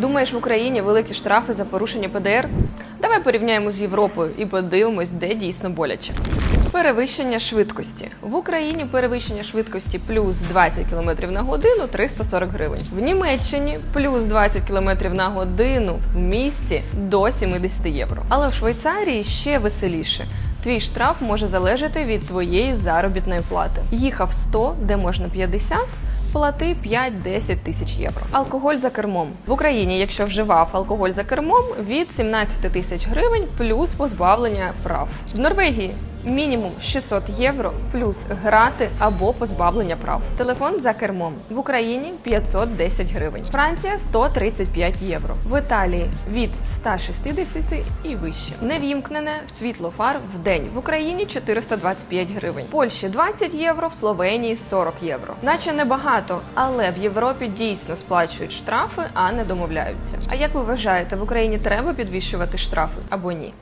Думаєш, в Україні великі штрафи за порушення ПДР? Давай порівняємо з Європою і подивимось, де дійсно боляче. Перевищення швидкості в Україні перевищення швидкості плюс 20 км на годину 340 гривень. В Німеччині плюс 20 км на годину в місті до 70 євро. Але в Швейцарії ще веселіше. Твій штраф може залежати від твоєї заробітної плати. Їхав 100, де можна 50, Плати 5-10 тисяч євро. Алкоголь за кермом в Україні, якщо вживав алкоголь за кермом, від 17 тисяч гривень плюс позбавлення прав. В Норвегії мінімум 600 євро плюс грати або позбавлення прав. Телефон за кермом в Україні 510 гривень. Франція 135 євро. В Італії від 160 і вище. Невімкнене в світло фар в день в Україні 425 гривень. Польщі 20 євро, в Словенії 40 євро. Наче небагато, але в Європі дійсно сплачують штрафи, а не домовляються. А як ви вважаєте, в Україні треба підвищувати штрафи або ні?